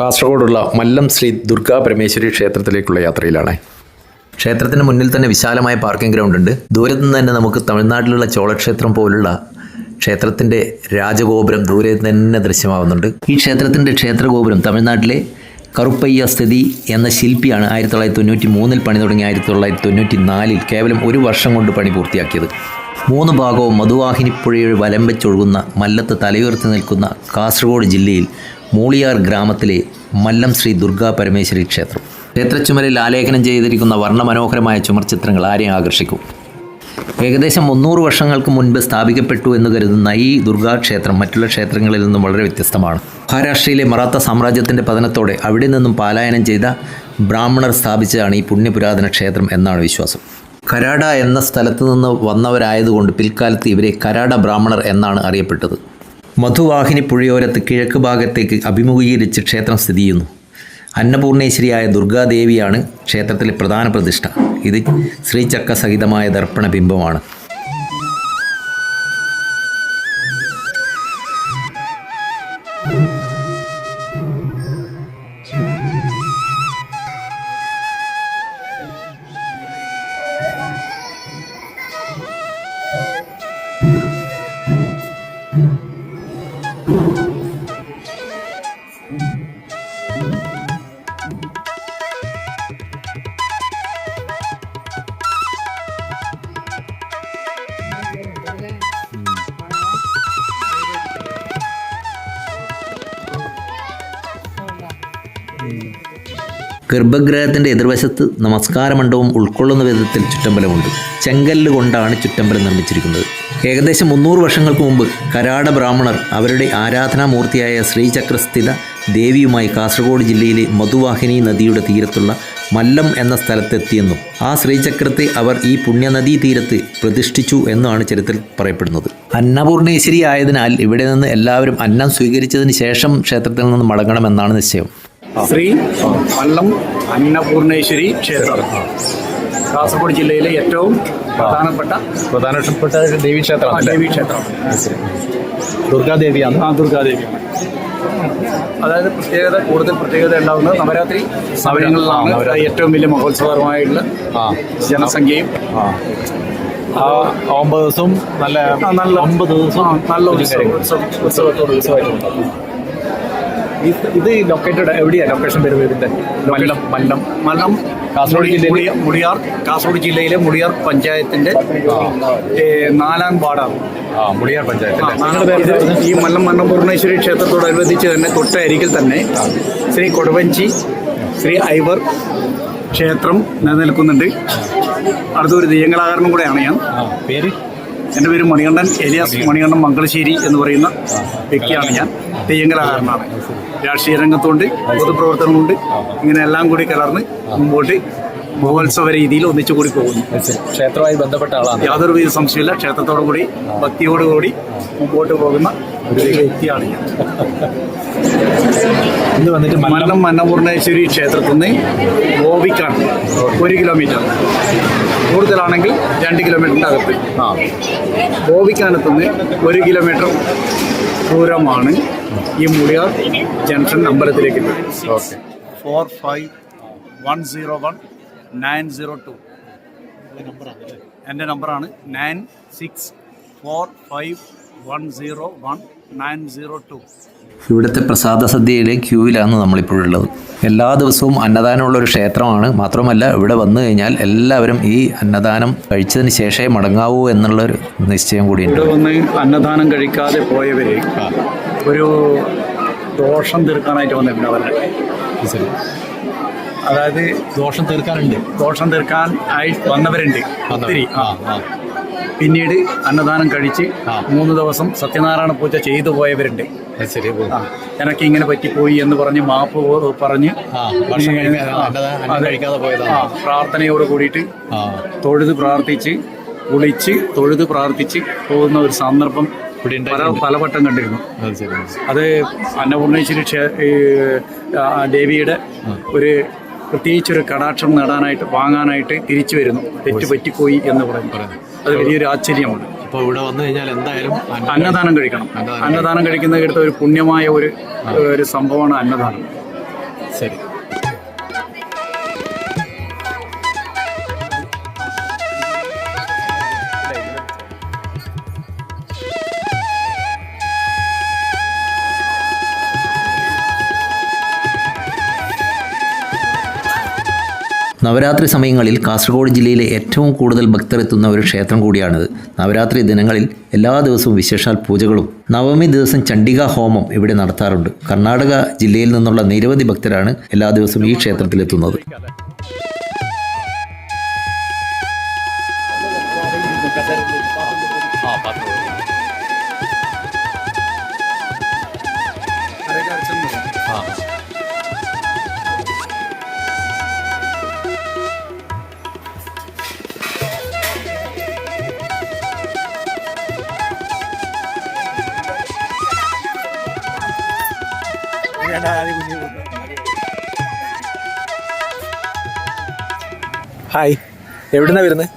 കാസർഗോഡുള്ള മല്ലം ശ്രീ ദുർഗാ പരമേശ്വരി ക്ഷേത്രത്തിലേക്കുള്ള യാത്രയിലാണ്. ക്ഷേത്രത്തിന് മുന്നിൽ തന്നെ വിശാലമായ പാർക്കിംഗ് ഗ്രൗണ്ട് ഉണ്ട്. ദൂരത്തു നിന്ന് തന്നെ നമുക്ക് തമിഴ്നാട്ടിലുള്ള ചോളക്ഷേത്രം പോലുള്ള ക്ഷേത്രത്തിന്റെ രാജഗോപുരം ദൂരെ തന്നെ ദൃശ്യമാവുന്നുണ്ട്. ഈ ക്ഷേത്രത്തിന്റെ ക്ഷേത്രഗോപുരം തമിഴ്നാട്ടിലെ കറുപ്പയ്യ സ്ഥിതി എന്ന ശില്പിയാണ് ആയിരത്തി തൊള്ളായിരത്തി തൊണ്ണൂറ്റി മൂന്നിൽ പണി തുടങ്ങി ആയിരത്തി തൊള്ളായിരത്തി തൊണ്ണൂറ്റി നാലിൽ കേവലം ഒരു വർഷം കൊണ്ട് പണി പൂർത്തിയാക്കിയത്. മൂന്ന് ഭാഗവും മധുവാഹിനിപ്പുഴയുടെ വലം വെച്ചൊഴുകുന്ന മല്ലത്ത് തലയുയർത്തി നിൽക്കുന്ന കാസർഗോഡ് ജില്ലയിൽ മൂളിയാർ ഗ്രാമത്തിലെ മല്ലം ശ്രീ ദുർഗാ പരമേശ്വരി ക്ഷേത്രം. ക്ഷേത്രച്ചുമരിൽ ആലേഖനം ചെയ്തിരിക്കുന്ന വർണമനോഹരമായ ചുമർ ചിത്രങ്ങൾ ആരെയും ആകർഷിക്കും? ഏകദേശം മുന്നൂറ് വർഷങ്ങൾക്ക് മുൻപ് സ്ഥാപിക്കപ്പെട്ടു എന്ന് കരുതുന്ന ഈ ദുർഗാക്ഷേത്രം മറ്റുള്ള ക്ഷേത്രങ്ങളിൽ നിന്നും വളരെ വ്യത്യസ്തമാണ്. മഹാരാഷ്ട്രയിലെ മറാത്ത സാമ്രാജ്യത്തിന്റെ പതനത്തോടെ അവിടെ നിന്നും പാലായനം ചെയ്ത ബ്രാഹ്മണർ സ്ഥാപിച്ചതാണ് ഈ പുണ്യപുരാതന ക്ഷേത്രം എന്നാണ് വിശ്വാസം. കരാട എന്ന സ്ഥലത്ത് നിന്ന് വന്നവരായതുകൊണ്ട് പിൽക്കാലത്ത് ഇവരെ കരാട ബ്രാഹ്മണർ എന്നാണ് അറിയപ്പെട്ടത്. മധുവാഹിനി പുഴയോരത്ത് കിഴക്ക് ഭാഗത്തേക്ക് അഭിമുഖീകരിച്ച് ക്ഷേത്രം സ്ഥിതി ചെയ്യുന്നു. അന്നപൂർണേശ്വരിയായ ദുർഗാദേവിയാണ് ക്ഷേത്രത്തിലെ പ്രധാന പ്രതിഷ്ഠ. ഇത് ശ്രീചക്ര സഹിതമായ ദർപ്പണ ബിംബമാണ്. ഗർഭഗൃഹത്തിന്റെ എതിർവശത്ത് നമസ്കാര മണ്ഡപം ഉൾക്കൊള്ളുന്ന വിധത്തിൽ ചുറ്റമ്പലമുണ്ട്. ചെങ്കല്ല് കൊണ്ടാണ് ചുറ്റമ്പലം നിർമ്മിച്ചിരിക്കുന്നത്. ഏകദേശം മുന്നൂറ് വർഷങ്ങൾക്ക് മുമ്പ് കരാട ബ്രാഹ്മണർ അവരുടെ ആരാധനാമൂർത്തിയായ ശ്രീചക്രസ്ഥിത ദേവിയുമായി കാസർഗോഡ് ജില്ലയിലെ മധുവാഹിനി നദിയുടെ തീരത്തുള്ള മല്ലം എന്ന സ്ഥലത്തെത്തിയെന്നും ആ ശ്രീചക്രത്തെ അവർ ഈ പുണ്യനദീ തീരത്ത് പ്രതിഷ്ഠിച്ചു എന്നാണ് ചരിത്രത്തിൽ പറയപ്പെടുന്നത്. അന്നപൂർണേശ്വരി ആയതിനാൽ ഇവിടെ നിന്ന് എല്ലാവരും അന്നം സ്വീകരിച്ചതിന് ശേഷം ക്ഷേത്രത്തിൽ നിന്ന് മടങ്ങണമെന്നാണ് നിശ്ചയം. ശ്രീ മല്ലം അന്നപൂർണേശ്വരി ക്ഷേത്രം. കാസർഗോഡ് ജില്ലയിലെ ഏറ്റവും പ്രധാനപ്പെട്ട പ്രധാനപ്പെട്ട ദേവി ക്ഷേത്രമാണ് ദേവീ ക്ഷേത്രം. ദുർഗാദേവിയാണ്. ആ ദുർഗാദേവിയാണ്. അതായത് പ്രത്യേകത കൂടുതൽ പ്രത്യേകത ഉണ്ടാകുന്നത് നവരാത്രി സമയങ്ങളിലാണ്. ഏറ്റവും വലിയ മഹോത്സവമായിട്ടുള്ള ജനസംഖ്യയും. ഒമ്പത് ദിവസവും നല്ല നല്ല ഒമ്പത് ദിവസം ദിവസവും നല്ല ഉത്സവം ഉത്സവത്തോട് ഉത്സവമായിട്ട് ഇത് ലൊക്കേറ്റഡ് എവിടെയാണ് ലൊക്കേഷൻ വരുന്നത് ഇതിന്റെ മല്ലം മല്ലം. മല്ലം. കാസർഗോഡ് ജില്ലയിലെ- മുടിയ- മുടിയാർ കാസർഗോഡ് ജില്ലയിലെ മുടിയാർ പഞ്ചായത്തിന്റെ നാലാം വാർഡാണ്. മുടിയാർ പഞ്ചായത്ത് ഈ മല്ലം മന്നപൂർണേശ്വരി ക്ഷേത്രത്തോടനുബന്ധിച്ച് തന്നെ തൊട്ടരികിൽ തന്നെ ശ്രീ കൊടുവഞ്ചി ശ്രീ ഐവർ ക്ഷേത്രം നിലനിൽക്കുന്നുണ്ട്. അടുത്തൊരു ദീയങ്ങളാകരണം കൂടെയാണ് ഞാൻ. പേര്? എന്റെ പേര് മണികണ്ഠൻ എലിയാസ് മണികണ്ഠൻ. മംഗളശ്ശേരി എന്ന് പറയുന്ന വ്യക്തിയാണ് ഞാൻ. തെയ്യങ്കലാകാരനാണ്. രാഷ്ട്രീയ രംഗത്തുണ്ട് പൊതുപ്രവർത്തനമുണ്ട് ഇങ്ങനെ എല്ലാം കൂടി കലർന്ന് മുമ്പോട്ട് മഹോത്സവ രീതിയിൽ ഒന്നിച്ചു കൂടി പോകുന്നു. ക്ഷേത്രവുമായി ബന്ധപ്പെട്ട ആളാണ്. യാതൊരു വിധ സംശയമില്ല ക്ഷേത്രത്തോടു കൂടി ഭക്തിയോടുകൂടി മുമ്പോട്ട് പോകുന്ന ഒരു വ്യക്തിയാണ് ഞാൻ. ഇന്ന് വന്നിട്ട് മല്ലം മന്നപൂർണേശ്വരി ക്ഷേത്രത്തിൽ നിന്ന് ഗോപിക്കാണ് ഒരു കിലോമീറ്റർ കൂടുതലാണെങ്കിൽ രണ്ട് കിലോമീറ്ററിന്റെ അകത്ത്. ആ. ഗോപിക്കാനത്തുനിന്ന് ഒരു കിലോമീറ്റർ ദൂരമാണ് ഈ മുളിയാർ ജംഗ്ഷൻ അമ്പലത്തിലേക്ക് okay. Four five one zero one nine zero two എന്റെ നമ്പറാണ് nine six four five one zero one nine zero two. ഇവിടുത്തെ പ്രസാദ സദ്യയിലെ ക്യൂവിലാണ് നമ്മളിപ്പോഴുള്ളത്. എല്ലാ ദിവസവും അന്നദാനമുള്ള ഒരു ക്ഷേത്രമാണ്. മാത്രമല്ല ഇവിടെ വന്നു കഴിഞ്ഞാൽ എല്ലാവരും ഈ അന്നദാനം കഴിച്ചതിന് ശേഷമേ മടങ്ങാവൂ എന്നുള്ളൊരു നിശ്ചയം കൂടിയുണ്ട്. ഇവിടെ വന്ന് അന്നദാനം കഴിക്കാതെ പോയവരെ ഒരു ദോഷം തീർക്കാനായിട്ട് വന്നിട്ടുണ്ട് അവരുടെ. അതായത് ദോഷം തീർക്കാനുണ്ട്. ദോഷം തീർക്കാൻ ആയി വന്നവരുണ്ട്. ഒത്തിരി. ആ ആ. പിന്നീട് അന്നദാനം കഴിച്ച്. മൂന്ന് ദിവസം സത്യനാരായണ പൂജ ചെയ്തു പോയവരുണ്ട്. ശരി എനക്ക് ഇങ്ങനെ പറ്റിപ്പോയി എന്ന് പറഞ്ഞ് മാപ്പ് പറഞ്ഞ് പ്രാർത്ഥനയോട് കൂടിയിട്ട് തൊഴുത് പ്രാർത്ഥിച്ച് കുളിച്ച് തൊഴുത് പ്രാർത്ഥിച്ച് പോകുന്ന ഒരു സന്ദർഭം പല. പലവട്ടം കണ്ടിരുന്നു. അത് അന്നപൂർണേശ്വരി ദേവിയുടെ ഒരു പ്രത്യേകിച്ചൊരു കടാക്ഷം നേടാനായിട്ട് വാങ്ങാനായിട്ട് തിരിച്ചു വരുന്നു. തെറ്റ് പറ്റിപ്പോയി എന്ന് പറയുന്നു. അത് വലിയൊരു ആശ്ചര്യമാണ്. അപ്പോൾ ഇവിടെ വന്നു കഴിഞ്ഞാൽ എന്തായാലും അന്നദാനം കഴിക്കണം. അന്നദാനം കഴിക്കുന്ന എടുത്ത ഒരു പുണ്യമായ ഒരു ഒരു സംഭവമാണ് അന്നദാനം. ശരി. നവരാത്രി സമയങ്ങളിൽ കാസർഗോഡ് ജില്ലയിലെ ഏറ്റവും കൂടുതൽ ഭക്തർ എത്തുന്ന ഒരു ക്ഷേത്രം കൂടിയാണിത്. നവരാത്രി ദിനങ്ങളിൽ എല്ലാ ദിവസവും വിശേഷാൽ പൂജകളും നവമി ദിവസം ചണ്ഡിക ഹോമം ഇവിടെ നടത്താറുണ്ട്. കർണാടക ജില്ലയിൽ നിന്നുള്ള നിരവധി ഭക്തരാണ് എല്ലാ ദിവസവും ഈ ക്ഷേത്രത്തിലെത്തുന്നത്. ഹായ്. എവിടുന്നാ വരുന്നത്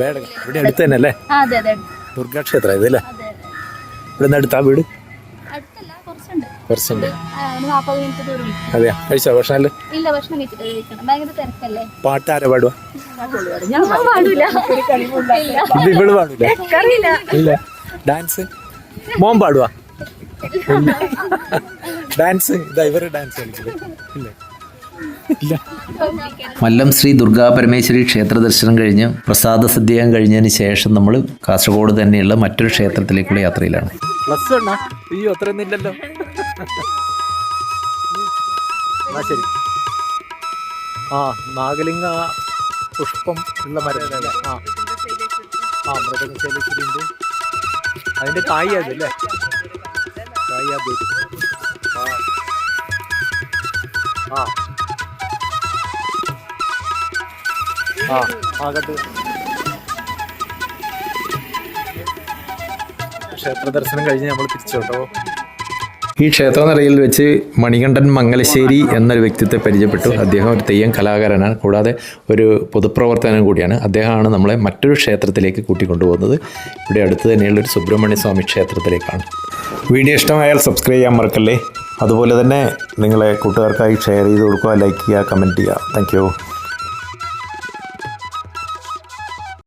വേടകം ഇവിടെ അടുത്ത് തന്നെ അല്ലേ ആ അതെ അതെ ദുർഗാ ക്ഷേത്ര ഇതല്ലേ? ഇവിടെ നിന്ന് അടുത്താ വീട്? കുറച്ചുണ്ട്. അതെയാ? കഴിച്ചോ ഭക്ഷണം ഇല്ല ഭക്ഷണം പാട്ട് ഇല്ല. ഇത് ഇവൾ പാടൂല. ഇല്ല. ഡാൻസ്? മോൻ പാടുവാ? ഡാൻസ് ഇതാ ഇവർ ഡാൻസ് കളിക്കില്ല ഇല്ല? ഇല്ല. മല്ലം ശ്രീ ദുർഗാ പരമേശ്വരി ക്ഷേത്ര ദർശനം കഴിഞ്ഞ് പ്രസാദ സദ്യയും കഴിഞ്ഞതിന് ശേഷം നമ്മൾ കാസർഗോഡ് തന്നെയുള്ള മറ്റൊരു ക്ഷേത്രത്തിലേക്കുള്ള യാത്രയിലാണ്. അയ്യോ അത്രയൊന്നും ഇല്ലല്ലോ. ആ ശരി. ആ നാഗലിംഗ പുഷ്പം ഉള്ള മരം ആ. ആ മൃഗശൈലശ്ശേരി അതിന്റെ കായ് അതല്ലേ കായ് അത് ആ. ആ. ആ കട്ട് ക്ഷേത്ര കഴിഞ്ഞ് നമ്മൾ തിരിച്ചു കേട്ടോ ഈ ക്ഷേത്രനിലയിൽ വെച്ച് മണികണ്ഠൻ മംഗലശ്ശേരി എന്നൊരു വ്യക്തിത്വത്തെ പരിചയപ്പെട്ടു. അദ്ദേഹം ഒരു തെയ്യം കലാകാരനാണ്. കൂടാതെ ഒരു പൊതുപ്രവർത്തനം കൂടിയാണ്. അദ്ദേഹമാണ് നമ്മളെ മറ്റൊരു ക്ഷേത്രത്തിലേക്ക് കൂട്ടിക്കൊണ്ടുപോകുന്നത്. ഇവിടെ അടുത്ത് തന്നെയുള്ള ഒരു സുബ്രഹ്മണ്യ സ്വാമി ക്ഷേത്രത്തിലേക്കാണ്. വീഡിയോ ഇഷ്ടമായാൽ സബ്സ്ക്രൈബ് ചെയ്യാൻ മറക്കല്ലേ? അതുപോലെ തന്നെ നിങ്ങളെ കൂട്ടുകാർക്കായി ഷെയർ ചെയ്ത് കൊടുക്കുക ലൈക്ക് ചെയ്യുക കമന്റ് ചെയ്യുക. താങ്ക്